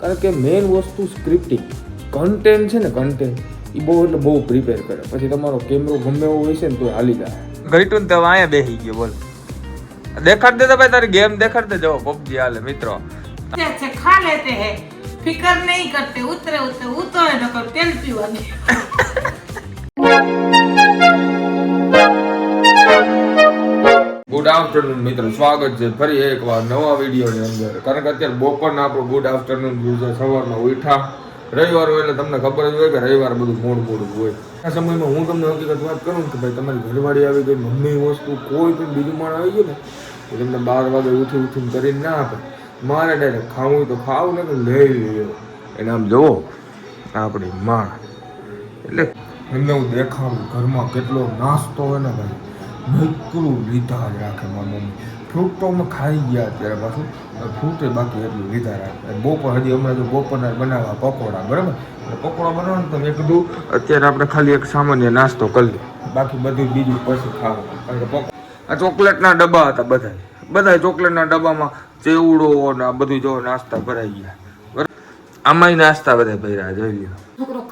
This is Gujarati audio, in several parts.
કારણ કે મેઇન વસ્તુ સ્ક્રિપ્ટિંગ કન્ટેન્ટ છે ને કન્ટેન્ટ એ બહુ એટલે બહુ પ્રિપેર કરે. પછી તમારો કેમેરો ગમે એવો હોય છે ને તો હાલી જાય. ઘડીટું તો અહીંયા બેસી ગયો બોલ. દેખાડ દે ભાઈ તારી ગેમ દેખાડ દે. જવો પબજી હાલે મિત્રો. ખા લેતે હે. ફિકર નહીં કરતે. ઉતરે ઉતરે. ઉતરે નકર તેલ પીવાની. આફ્ટરનૂન મિત્રો. સ્વાગત છે ફરી એકવાર નવા વિડીયોની અંદર. કારણ કે અત્યારે બપોરના આપણું ગુડ આફ્ટરનૂન વ્યૂ છે સવારમાં ઉઠા. રવિવાર હોય એટલે તમને ખબર જ હોય કે રવિવાર બધું મોડ મોડું હોય. આ સમયમાં હું તમને હકીકત વાત કરું કે ભાઈ તમારી ઘરવાળી આવી ગઈ, મમ્મી વસ્તુ કોઈ પણ બીજું માણ આવી ગયું ને એ તમને બાર વાગે ઉઠી ઉઠીને કરીને ના આપે. મારે ડાયરેક્ટ ખાવું તો ખાવું ને તો લઈ લ્યો. એને આમ જુઓ, આપણી માં. એટલે એમને હું દેખાડું, ઘરમાં કેટલો નાસ્તો હોય ને ભાઈ. નકરું લીધા જ રાખે મારી મમ્મી. ફ્રૂટ તો અમે ખાઈ ગયા અત્યારે પાછું. ફ્રૂટ બાકી એટલું લીધા રાખે. બપોર હજી હમણાં તો બપોરના બનાવવા પકોડા, બરાબર? એટલે પકોડા બનાવો ને તો મેં કીધું, અત્યારે આપણે ખાલી એક સામાન્ય નાસ્તો કરી બાકી બધું બીજું પછી ખાવું. આ ચોકલેટના ડબ્બા હતા બધા બધા ચોકલેટના ડબ્બામાં ચેવડો ને આ બધું જો નાસ્તા ભરાઈ ગયા. બરાબર? આમાંય નાસ્તા બધા ભર્યા, જોઈ લ્યો.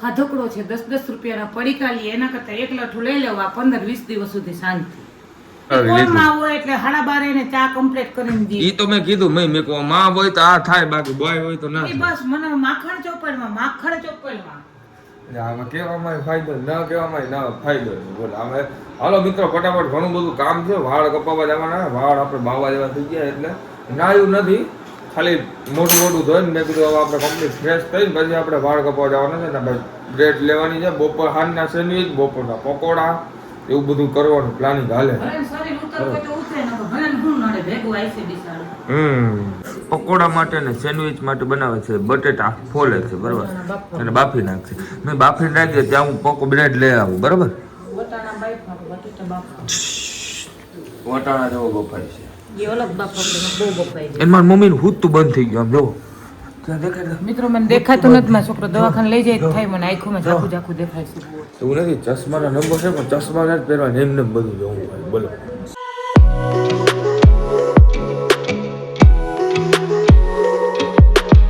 ખાધકડો છે દસ દસ રૂપિયાના પડીકા લઈએ એના કરતા એક લઠું લઈ લેવા પંદર વીસ દિવસ સુધી શાંતિ. હવે લીધું. કોણમાં હોય એટલે હાડા બાર એને ચા કમ્પ્લીટ કરીને ઈ તો મેં કીધું મેં મેં કહું માં હોય તો આ થાય બાકી બોય હોય તો ના બસ મને માખણ ચોપડમાં માખણ ચોપડમાં. આમાં કહેવામાં ફાયદો ન કહેવામાં ના ફાયદો. આમાં હાલો મિત્રો ફટાફટ ઘણું બધું કામ છે વાળ કપાવવા જવાના વાળ આપણે બાવવા જેવા થઈ ગયા એટલે. નાયું નથી. ખાલી મોટું મોટું ધોઈને મેં કીધું હવે આપણે કમ્પ્લીટ ફ્રેશ થઈને પછી આપણે વાળ કપવા જવાના છે ને આપણે બ્રેડ લેવાની છે બપોર હાંજના સેન્ડવિચ બપોરના પકોડા એવું બધું કરવાનું પ્લાનિંગ હાલે. પકોડા માટે ને સેન્ડવિચ માટે બનાવે છે બટેટા ફોલે છે બરાબર. અને બાફી નાખશે મેં બાફી નાખ્યો ત્યાં હું પકો બ્રેડ લઈ આવું બરાબર? વટાણા જેવો બફાય છે. એ અલગ બાફા બહુ એમાં મારી મમ્મીનું તો બંધ થઈ ગયું આમ જો ત્યાં દેખાય છે? મિત્રો મને દેખાતું નથી મારો છોકરો દવાખાને લઈ જાય તો થાય મને આંખોમાં ઝાકું ઝાકું દેખાય છે. એવું નથી ચશ્માના નંબર છે પણ ચશ્મા જ પહેરવા એમ ને એમ બધું જોવું બોલો.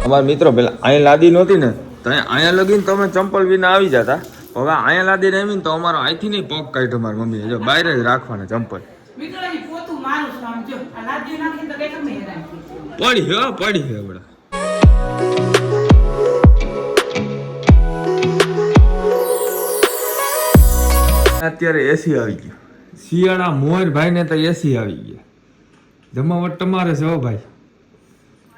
અમારા મિત્રો પેલા અહીંયા લાદી નહોતી ને તો અહીંયા અહીંયા લગીને તમે ચંપલ વિના આવી જતા. હવે અહીંયા લાદી ને તો અમારો અહીંથી નહીં પગ કાઢ્યો મારી મમ્મીએ. જો બહાર જ રાખવાના ચંપલ મિત્રો અહીં પોતું મારું છું આમ જો આ લાદીઓ નાખીને તો કેટલું હેરાન થઈ ગયું. પડી હે પડી હે બડા અત્યારે એસી આવી ગયું. શિયાળા મોર ભાઈ ને તો એસી આવી ગયા. જમાવટ તમારે છે હો ભાઈ.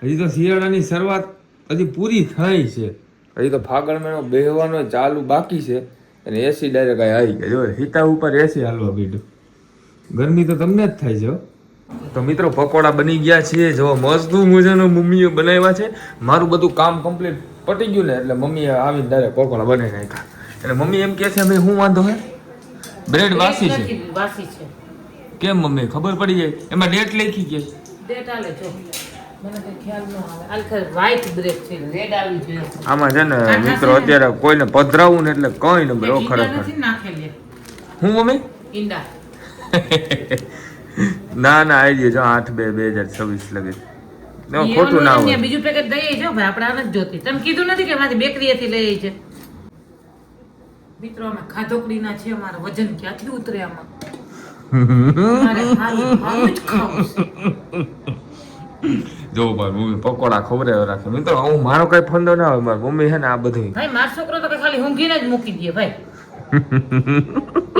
હજી તો શિયાળાની શરૂઆત હજી પૂરી થઈ છે. હજી તો ફાગણ મહિનો બેહવાનો ચાલુ બાકી છે અને એસી ડાયરેક્ટ આવી ગયા. જો હિતા ઉપર એસી હાલવા બીડું ગરમી તો તમને જ થાય છે હો. તો મિત્રો પકોડા બની ગયા છે જો મસ્ત મજાનો મમ્મીએ બનાવ્યા છે. મારું બધું કામ કમ્પ્લીટ પટી ગયું ને એટલે મમ્મીએ આવીને ડાયરેક્ટ પકોડા બનાવી નાખ્યા. એટલે મમ્મી એમ કહે છે ભાઈ શું વાંધો હે? બ્રેડ વાસી છે. વાસી છે. કેમ મમ્મી? ખબર પડી જાય. એમાં ડેટ લખી કે? ડેટ આલે જો. મને કઈ ખ્યાલ ન આવે. આલખર વ્હાઈટ બ્રેડ છે. રેડ આવી જોઈએ આમાં છે ને મિત્રો અત્યારે કોઈને પધરાવું ને એટલે કઈ ન બરો ખરેખર. હું મમ્મી? ઈંડા. ના ના આવી જો આઠ બે બે હજાર છવ્વીસ લગી. ખોટું ના હોય. બીજું પેકેટ દઈ છો. ભાઈ આપણે આને જ જોતી. તમે કીધું નથી કે મારી બેકરીએથી લઈ છે? મિત્રો અમે ખાધોકડીના છે. અમારા વજન ક્યાંથી ઉતરે આમાં? મારે જ. જો ભાઈ મમ્મી પકોડા ખવડાવ્યા રાખે. મિત્રો હું મારો કઈ ફંદો ના હોય. મારી મમ્મી છે ને આ બધું ભાઈ મારો છોકરો તો ખાલી ઊંઘીને જ મૂકી દે ભાઈ.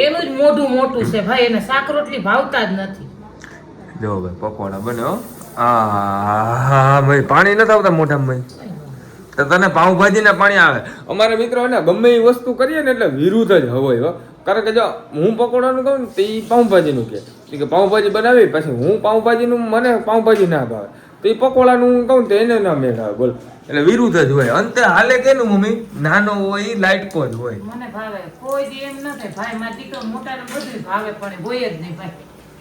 એનું જ મોઢું મોટું છે. ભાઈ એને શાક રોટલી ભાવતા જ નથી. જો ભાઈ, પકોડા બને હો. આ ભાઈ, પાણી નથી આવતા મોઢામાં ભાઈ. તો તને પાઉંભાજીના પાણી આવે. અમારા મિત્રો ને ગમે એ વસ્તુ કરીએ ને એટલે વિરુદ્ધ જ હોય કારણ કે જો, હું પકોડાનું કહું ને, તો એ પાઉંભાજીનું કહે. કે પાઉંભાજી બનાવી, પછી હું પાઉંભાજીનું, મને પાઉંભાજી ના ભાવે. તો એ પકોડાનું હું કહું તો એને ના મેળ આવે બોલ. એટલે વિરુદ્ધ જ હોય. અંતે હાલે કેનું મમ્મી? નાનો હોય લાઇટકો જ હોય. મને ભાવે. કોઈ એમ ન થાય, ભાઈ, મારા દીકરો મોટા ને બધું ભાવે, પણ હોય જ નહીં, ભાઈ.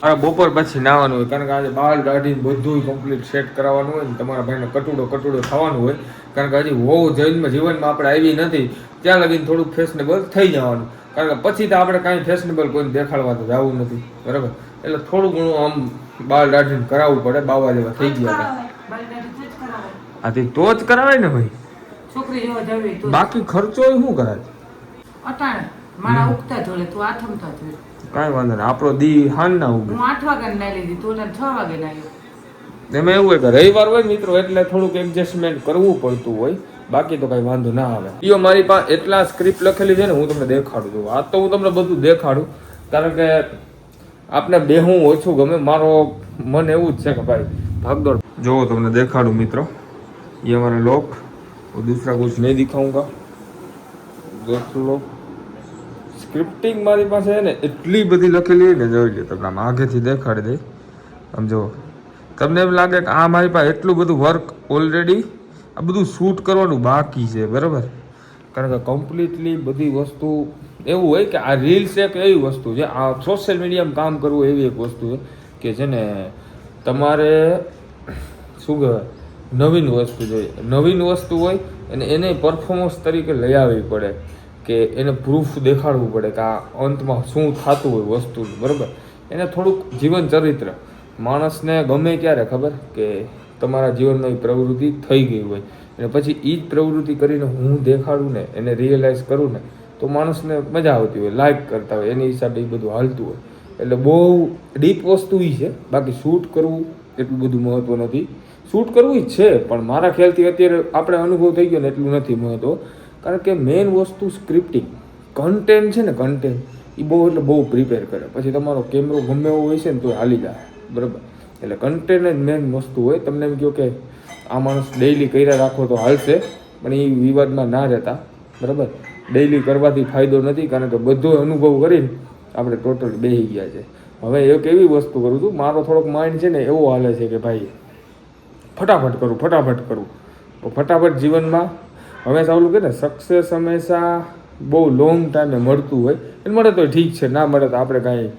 હવે બપોર પછી નાવાનું હોય કારણ કે આજે બાલ દાઢી બધું કમ્પ્લીટ સેટ કરાવવાનું હોય ને તમારા ભાઈને કટુડો કટુડો થવાનું હોય કારણ કે હજી હોવ જન્મ જીવનમાં આપણે આવી નથી ત્યાં લગીને થોડુંક ફેશનેબલ થઈ જવાનું. કારણ કે પછી તો આપણે કાંઈ ફેશનેબલ કોઈને દેખાડવા તો જવું નથી બરાબર? એટલે થોડું ઘણું આમ બાલ દાઢીને કરાવવું પડે બાવા જેવા થઈ ગયા હતા. ભાઈ તો જ કરાવે આથી તો જ કરાવાય ને ભાઈ. છોકરી જોવા જવી બાકી ખર્ચો શું કરાય? અટાણે મારા ઉગતા જોડે તું આથમતા જોડે કાંઈ વાંધો નહીં. આપણો દી હાન ના ઉગે હું આઠ વાગે ના લીધી તું છ વાગે ના એમાં એવું હોય કે રવિવાર હોય મિત્રો એટલે થોડુંક એડજસ્ટમેન્ટ કરવું પડતું હોય. બાકી તો કઈ વાંધો ના આવે. ઈઓ મારી પાસે એટલા સ્ક્રિપ્ટ લખેલી છે ને હું તમને દેખાડું છું. આ તો હું તમને બધું દેખાડું. કારણ કે આપને બે હું ઓછું ગમે. મારો મન એવું જ છે કે ભાઈ ભાગદોડ. જોવો તમને દેખાડું મિત્રો. એ અમારા લોક દૂસરા કુછ નહીં દિખાઉંગા. દેખ લોક સ્ક્રિપ્ટિંગ મારી પાસે છે ને, એટલી બધી લખેલી ને, જોઈ લે તમને આગેથી દેખાડી દે આમ જો તમને એમ લાગે કે આ મારી પાસે એટલું બધું વર્ક ઓલરેડી આ બધું શૂટ કરવાનું બાકી છે, બરાબર? કારણ કે કમ્પ્લીટલી બધી વસ્તુ એવું હોય કે આ રીલ્સ એક એવી વસ્તુ છે, આ સોશિયલ મીડિયામાં કામ કરવું એવી એક વસ્તુ છે કે છે ને, તમારે શું કહેવાય, નવીન વસ્તુ જોઈએ. નવીન વસ્તુ હોય અને એને પરફોર્મન્સ તરીકે લઈ આવવી પડે. કે એને પ્રૂફ દેખાડવું પડે કે આ અંતમાં શું થતું હોય વસ્તુનું, બરાબર? એને થોડુંક જીવન ચરિત્ર. માણસને ગમે ક્યારે ખબર? કે તમારા જીવનમાં એ પ્રવૃત્તિ થઈ ગઈ હોય. અને પછી એ જ પ્રવૃત્તિ કરીને હું દેખાડું ને, એને રિયલાઇઝ કરું ને, તો માણસને મજા આવતી હોય લાઈક કરતા હોય, એની હિસાબે એ બધું હાલતું હોય. એટલે બહુ ડીપ વસ્તુ એ છે. બાકી શૂટ કરવું એટલું બધું મહત્વ નથી. શૂટ કરવું જ છે, પણ મારા ખ્યાલથી અત્યારે આપણે અનુભવ થઈ ગયો ને એટલું નથી મહત્વ. કારણ કે મેઇન વસ્તુ સ્ક્રિપ્ટિંગ કન્ટેન્ટ છે ને કન્ટેન્ટ એ બહુ એટલે બહુ પ્રિપેર કરે. પછી તમારો કેમેરો ગમે એવો હોય છે ને તો હાલી જાય. બરાબર? એટલે કન્ટેન્ટ જ મેઇન વસ્તુ હોય. તમને એમ કહો કે આ માણસ ડેઈલી કર્યા રાખો તો હાલશે, પણ એ વિવાદમાં ના રહેતા બરાબર? ડેઈલી કરવાથી ફાયદો નથી, કારણ કે બધો અનુભવ કરીને આપણે ટોટલ બેસી ગયા છે. હવે એક એવી વસ્તુ કરું છું, મારો થોડોક માઇન્ડ છે ને એવો હાલે છે કે ભાઈ, ફટાફટ કરું ફટાફટ કરું. તો ફટાફટ જીવનમાં હંમેશા ઓલું કે ને સક્સેસ હંમેશા બહુ લોંગ ટાઈમે મળતું હોય. એને મળે તો ઠીક છે, ના મળે તો આપણે કાંઈ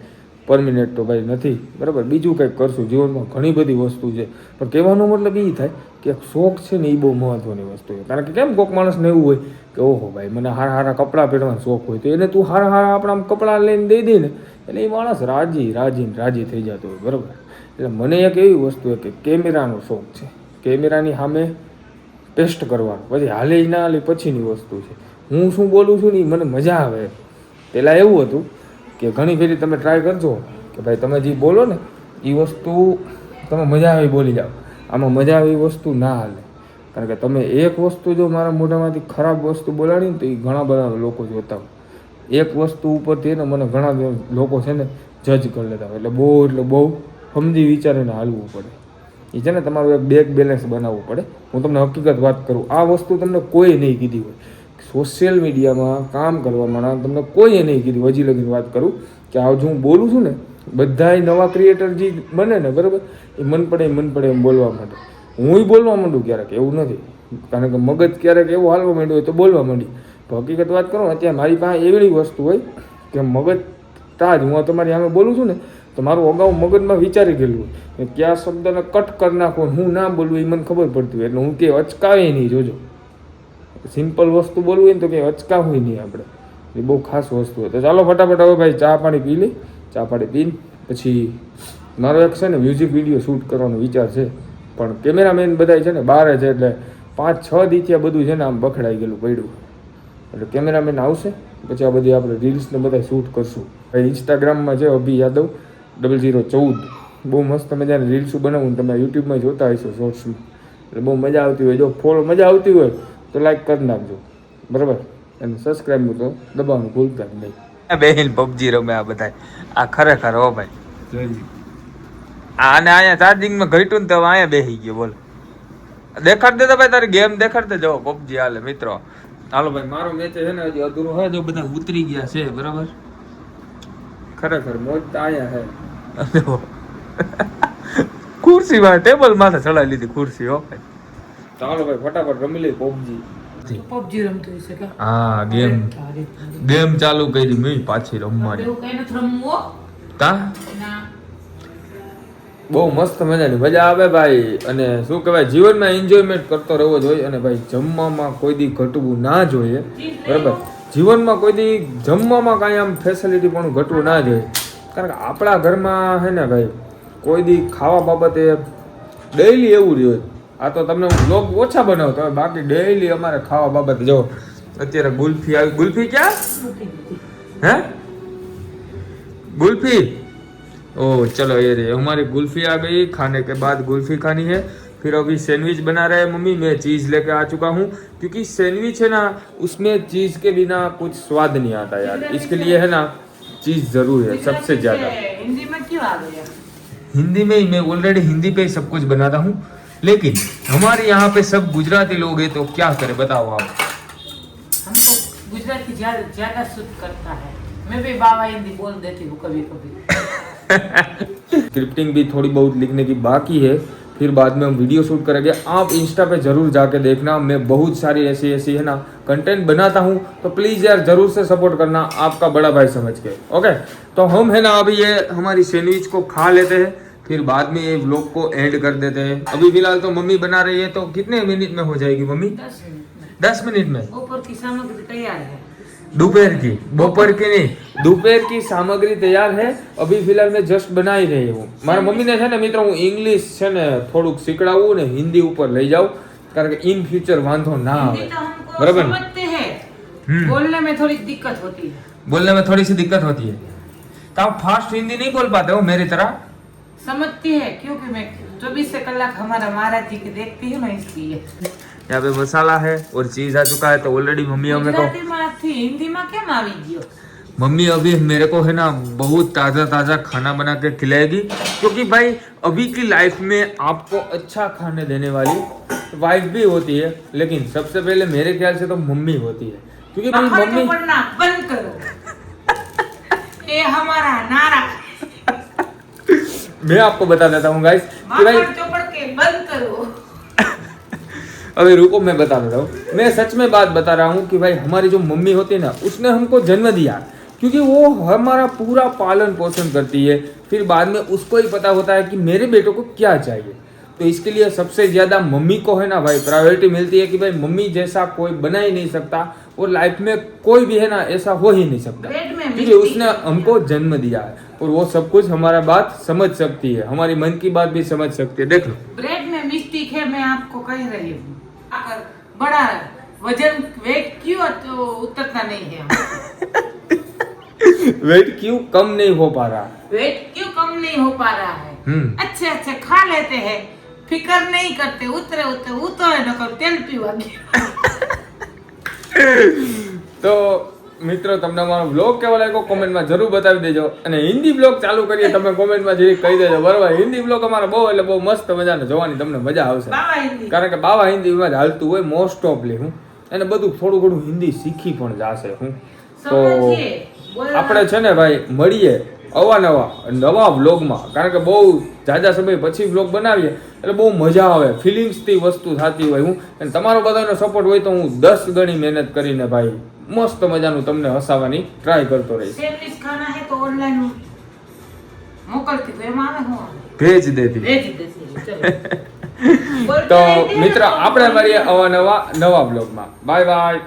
પરમિનેન્ટ તો ભાઈ નથી. બરાબર? બીજું કંઈક કરશું. જીવનમાં ઘણી બધી વસ્તુ છે. પણ કહેવાનો મતલબ એ થાય કે શોખ છે ને એ બહુ મહત્ત્વની વસ્તુ છે. કારણ કે કેમ કોઈક માણસને એવું હોય કે, ઓહો ભાઈ, મને હારા હારા કપડાં પહેરવાનો શોખ હોય. તો એને તું હારા હારા આપણા કપડાં લઈને દઈ દે ને, એટલે એ માણસ રાજી રાજીને રાજી થઈ જતો હોય. બરાબર? એટલે મને એક એવી વસ્તુ કે કેમેરાનો શોખ છે. કેમેરાની સામે ટેસ્ટ કરવાનું. પછી હાલે ના હાલે પછીની વસ્તુ છે. હું શું બોલું છું ને મને મજા આવે પહેલાં એવું હતું કે ઘણી ફેરી તમે ટ્રાય કરજો. કે ભાઈ તમે જે બોલો ને એ વસ્તુ તમે મજા આવી બોલી જાઓ. આમાં મજા આવે એ વસ્તુ ના હાલે. કારણ કે તમે એક વસ્તુ જો મારા મોઢામાંથી ખરાબ વસ્તુ બોલાડી ને તો એ ઘણા બધા લોકો જોતા એક વસ્તુ ઉપરથી ને મને ઘણા લોકો છે ને જજ કરી લેતા એટલે બહુ એટલે બહુ સમજી વિચારીને હાલવું પડે. એ છે ને તમારું એક બેક બેલેન્સ બનાવવું પડે. હું તમને હકીકત વાત કરું, આ વસ્તુ તમને કોઈ નહીં કીધી હોય. સોશિયલ મીડિયામાં કામ કરવા તમને કોઈએ નહીં કીધું હજી લગીને વાત કરું કે આ હું બોલું છું ને, બધાય નવા ક્રિએટર જે બને ને, બરાબર? એ મન પડે મન પડે એમ બોલવા માટે હુંય બોલવા માંડું ક્યારેક? એવું નથી. કારણ કે મગજ ક્યારેક એવું હાલવા માંડ્યું હોય તો બોલવા માંડી. તો હકીકત વાત કરું, અત્યારે મારી પાસે એવી વસ્તુ હોય કે મગજ તાજ હું તમારી સામે બોલું છું ને તો મારું અગાઉ મગજમાં વિચારી ગયેલું કયા શબ્દને કટ કરી નાખો હું ના બોલવું એ મને ખબર પડતી હોય. એટલે હું કે અચકાવે નહીં, જોજો. સિમ્પલ વસ્તુ બોલવું ને તો કે અચકાવું નહીં આપણે. એ બહુ ખાસ વસ્તુ હોય. તો ચાલો ફટાફટ હવે ભાઈ ચા પાણી પી લઈ. ચા પાણી પીને પછી મારો એક છે ને મ્યુઝિક વીડિયો શૂટ કરવાનો વિચાર છે. પણ કેમેરામેન બધાય છે ને બહાર છે એટલે પાંચ, છ દીથી બધું છે ને આમ બખડાઈ ગયેલું, પડ્યું એટલે કેમેરામેન આવશે. પછી આ બધી આપણે રીલ્સને બધા શૂટ કરશું. ઇન્સ્ટાગ્રામમાં છે અભી યાદવ. ડબલ ઝીરો ચૌદ. બહુ મસ્ત મજાની રીલ્સો બનાવું તમે યુટ્યુબમાં જોતા હશો શોર્ટ્સમાં એટલે બહુ મજા આવતી હોય. જો ફોલો મજા આવતી હોય તો લાઈક કરી નાખજો. બરાબર? અને સબસ્ક્રાઈબ તો દબાવવાનું ભૂલતા જ નહીં. બેહીન પબજી રમે આ બધા આ ખરેખર હો ભાઈ. આને આ અને અહીંયા ચાર્જિંગમાં ઘટ્યું ને તો અહીંયા બેહી ગયો બોલ. દેખાડ દે તો ભાઈ તારી ગેમ દેખાડ દે. જો પબજી હાલે મિત્રો. હાલો ભાઈ મારો મેચ છે ને હજી અધૂરો હોય જો બધા ઉતરી ગયા છે બરાબર? ખરેખર મોજ તો આયા હે ખુરશીમાં ટેબલ માથે ચડાવી લીધી ખુરશી હો ભાઈ. ચાલો ભાઈ ફટાફટ રમી લઈ પબજી. પબજી રમતું હશે કે? હા ગેમ. તારી તારી. ગેમ ચાલુ કરી મેં પાછી રમવાની. એવું કઈ નથી રમવું હો. કા? ના. બહુ મસ્ત મજાની મજા આવે ભાઈ. અને શું કહેવાય જીવનમાં એન્જોયમેન્ટ કરતો રહેવો જોઈએ અને ભાઈ જમવામાં કોઈ દી ઘટવું ના જોઈએ. બરાબર? જીવનમાં કોઈ દી જમવામાં કાંઈ આમ ફેસિલિટી પણ ઘટવું ના જોઈએ. કારણ કે આપણા ઘરમાં છે ને ભાઈ કોઈ દી ખાવા બાબતે ડેઈલી એવું જ હોય આ તો તમને હું બ્લોગ ઓછા બનાવતો હોય બાકી ડેઈલી અમારે ખાવા બાબતે જો અત્યારે ગુલ્ફી આવી ગુલ્ફી ક્યાં હે गुल्फी ओ चलो ये रही हमारी गुल्फी आ गई खाने के बाद गुल्फी खानी है फिर अभी सैंडविच बना रहे हैं मम्मी मैं चीज़ लेके आ चुका हूँ क्योंकि सैंडविच है ना उसमें चीज़ के बिना कुछ स्वाद नहीं आता यार इसके लिए है ना चीज़ ज़रूर है सबसे ज़्यादा। हिंदी में क्यों आ गया हिंदी में ही मैं ऑलरेडी हिंदी पे सब कुछ बनाता हूँ। लेकिन हमारे यहाँ पे सब गुजराती लोग हैं तो क्या करें बताओ आप। हमको गुजराती ज़्यादा शुद्ध करता है। मैं भी बाबा हिंदी बोल देती हूँ कभी कभी स्क्रिप्टिंग भी थोड़ी बहुत लिखने की बाकी है। फिर बाद में हम वीडियो शूट करेंगे। आप इंस्टा पे ज़रूर जाके देखना। मैं बहुत सारी ऐसी ऐसी है ना कंटेंट बनाता हूँ। तो प्लीज़ यार ज़रूर से सपोर्ट करना आपका बड़ा भाई समझ के। ओके तो हम है ना अभी ये हमारी सैंडविच को खा लेते हैं। फिर बाद में ये व्लॉग को एंड कर देते हैं। अभी फ़िलहाल तो मम्मी बना रही है तो कितने मिनट में हो जाएगी मम्मी? दस मिनट में। दस मिनट में। ऊपर की सामग्री तैयार है। दोपहर की दोपहर की नहीं दोपहर की सामग्री તૈયાર હે અભી ફિલહાલ મેં જસ્ટ બનાવી રહી હું. મારા મમ્મીને છે ને મિત્રો હું ઇંગ્લિશ છે ને થોડુંક શીખડાવું ને હિન્દી ઉપર લઈ જાઉં કારણ કે ઇન ફ્યુચર વાંધો ના આવે. બરાબર બોલને મેં થોડી દિક્કત હોતી બોલને મેં થોડી સી દિક્કત હોતી હે. तो आप फास्ट हिंदी नहीं बोल पाते हो मेरी तरह समझती है क्योंकि मैं चौबीस कलाक हमारा महाराज जी की देखती हूँ ना इसलिए। यहाँ पे मसाला है और चीज़ आ चुका है तो ऑलरेडी मम्मी हमें तो हिंदी माँ क्या मावी गयो मम्मी अभी मेरे को है ना बहुत ताज़ा ताज़ा खाना बना के खिलाएगी क्योंकि भाई अभी की लाइफ में आपको अच्छा खाने देने वाली वाइफ भी होती है लेकिन सबसे पहले मेरे ख्याल से तो मम्मी होती है। क्योंकि मम्मी तो बंद करो। ये हमारा नारा मैं आपको बता देता हूँ गाइस कि भाई के बंद करो। अभी रुको मैं बता देता हूँ। मैं सच में बात बता रहा हूँ कि भाई हमारी जो मम्मी होती है ना उसने हमको जन्म दिया। क्योंकि वो हमारा पूरा पालन पोषण करती है। फिर बाद में उसको ही पता होता है कि मेरे बेटों को क्या चाहिए। तो इसके लिए सबसे ज़्यादा मम्मी को है ना भाई प्रायोरिटी मिलती है कि भाई मम्मी जैसा कोई बना ही नहीं सकता और लाइफ में कोई भी है ना ऐसा हो ही नहीं सकता। क्योंकि उसने हमको जन्म दिया है और वो सब कुछ हमारा बात समझ सकती है हमारी मन की बात भी समझ सकती है। देख लो। ब्रेड में मिस्टेक है मैं आपको कह रही हूँ। बड़ा वज़न वेट क्यों तो उतरता नहीं है वेट क्यों कम नहीं हो पा रहा? वेट क्यों कम नहीं हो पा रहा है? हम्म। अच्छे अच्छे खा लेते हैं। ફિકર નહીં કરતે ઉતરે ઉતરે ઉતરે નકર તેલ પીવા તો મિત્રો તમને મારો બ્લોગ કેવો લાગ્યો? કોમેન્ટમાં જરૂર બતાવી દેજો. અને હિન્દી બ્લોગ ચાલુ કરીએ તમે કોમેન્ટમાં જે કહી દેજો. બરાબર હિન્દી બ્લોગ અમારો બહુ એટલે બહુ મસ્ત મજાને જોવાની તમને મજા આવશે. કારણ કે બાવા હિન્દીમાં જ હાલતું હોય મોસ્ટ ઓફલી હું. અને બધું થોડું ઘણું હિન્દી શીખી પણ જાશે હું. તો આપણે છે ને ભાઈ મળીએ. અવાનવા નવા વ્લોગમાં. કારણ કે બહુ જાજા સમય પછી વ્લોગ બનાવીએ એટલે બહુ મજા આવે. ફિલિંગ્સથી વસ્તુ થતી હોય હું. અને તમારો બધાનો સપોર્ટ હોય તો હું દસ ગણી મહેનત કરીને ભાઈ મસ્ત મજાનું તમને હસાવવાની ટ્રાય કરતો રહીશ. ભેજ દેતી તો મિત્ર આપણે મળીએ અવાનવા નવા બ્લોગમાં બાય બાય